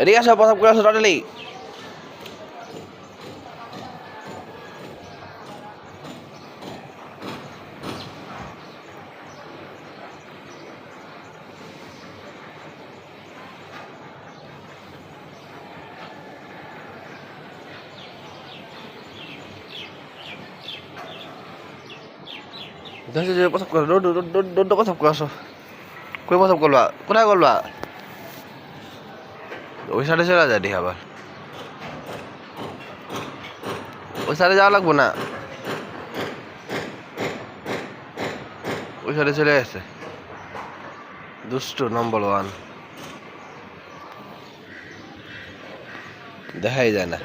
এদিকে আসো, প্রথম করে আসো টোটালি যে প্রথম করে রোড রোড রোড প্রথম করে আসো। কই প্রথম করবা? কোথায় করবা? ওই সাইডে চলে দেখি আবার। ওই সাইডে যাওয়া লাগবো না। ওই সাইডে চলে গেছে। দুষ্ট নম্বর ওয়ান দেখাই যায় না।